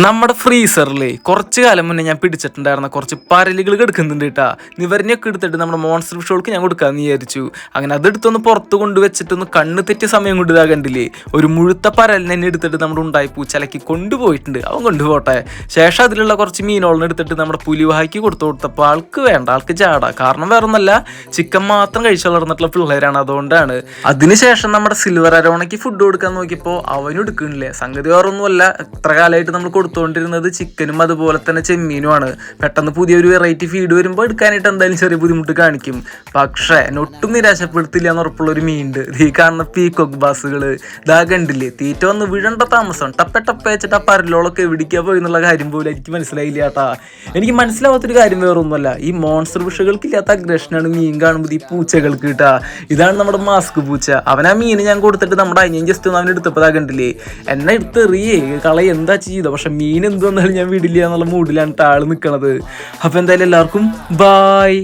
നമ്മുടെ ഫ്രീസറിൽ കുറച്ച് കാലം മുന്നേ ഞാൻ പിടിച്ചിട്ടുണ്ടായിരുന്ന കുറച്ച് പരലുകൾ കിടക്കുന്നുണ്ട് കേട്ടാ നിവരനെയൊക്കെ എടുത്തിട്ട് നമ്മുടെ മോൺസ്റ്റർ ഷോൾക്ക് ഞാൻ കൊടുക്കാമെന്ന് വിചാരിച്ചു. അങ്ങനെ അതെടുത്തൊന്ന് പുറത്ത് കൊണ്ടുവച്ചിട്ടൊന്ന് കണ്ണ് തെറ്റിയ സമയം കൊണ്ട് ഇതാ കണ്ടില്ലേ? ഒരു മുഴുത്ത പരലിനെ എടുത്തിട്ട് നമ്മുടെ ഉണ്ടായി പൂച്ചലക്കി കൊണ്ടുപോയിട്ടുണ്ട്. അവൻ കൊണ്ടുപോട്ടെ. ശേഷം അതിലുള്ള കുറച്ച് മീനോളിനെ എടുത്തിട്ട് നമ്മുടെ പുലിവാഹിക്ക് കൊടുത്തു കൊടുത്തപ്പോൾ ആൾക്ക് വേണ്ട ആൾക്ക് ചാടാ കാരണം വേറെ ഒന്നല്ല ചിക്കൻ മാത്രം കഴിച്ചു വളർന്നിട്ടുള്ള പിള്ളേരാണ് അതുകൊണ്ടാണ്. അതിനുശേഷം നമ്മുടെ സിൽവർ അരോണയ്ക്ക് ഫുഡ് കൊടുക്കാൻ നോക്കിയപ്പോൾ അവനും എടുക്കണില്ലേ സംഗതി വേറൊന്നുമല്ല. എത്ര കാലമായിട്ട് നമ്മൾ കൊടുത്തുകൊണ്ടിരുന്നത് ചിക്കനും അതുപോലെ തന്നെ ചെമ്മീനുമാണ്. പെട്ടെന്ന് പുതിയൊരു വെറൈറ്റി ഫീഡ് വരുമ്പോൾ എടുക്കാനായിട്ട് എന്തായാലും ചെറിയ ബുദ്ധിമുട്ട് കാണിക്കും. പക്ഷേ എന്നെ ഒട്ടും നിരാശപ്പെടുത്തില്ല എന്ന് ഉറപ്പുള്ള ഒരു മീനുണ്ട് ഈ കാണുന്ന പീക്കോക്ക് ബാസുകൾ ഇതാ കണ്ടില്ലേ? തീറ്റ വന്ന് വിഴണ്ട താമസം. ടപ്പ ടപ്പ വെച്ചിട്ട് ആ പരലോളൊക്കെ എവിടിക്കാ പോയി എന്നുള്ള കാര്യം പോലും എനിക്ക് മനസ്സിലായില്ല കേട്ടാ. എനിക്ക് മനസ്സിലാവാത്തൊരു കാര്യം വേറൊന്നുമല്ല. ഈ മോൺസ്റ്റർ വിഷകൾക്ക് ഇല്ലാത്ത അഗ്രഷനാണ് മീൻ കാണുമ്പോൾ ഈ പൂച്ചകൾക്ക് കിട്ടാ. ഇതാണ് നമ്മുടെ മാസ്ക് പൂച്ച. അവനാ ആ മീൻ ഞാൻ കൊടുത്തിട്ട് നമ്മുടെ അനിയൻ ജസ്റ്റ് ഒന്ന് അവനെടുത്തപ്പോൾ കണ്ടില്ലേ? എന്നെ എടുത്ത് എറിയേ കളയ എന്താ ചെയ്തോ പക്ഷെ മീൻ എന്ത് വന്നാലും ഞാൻ വിടില്ല എന്നുള്ള മൂഡിലാണ് ആൾ നിൽക്കണത് അപ്പൊ എന്തായാലും എല്ലാവർക്കും ബായ്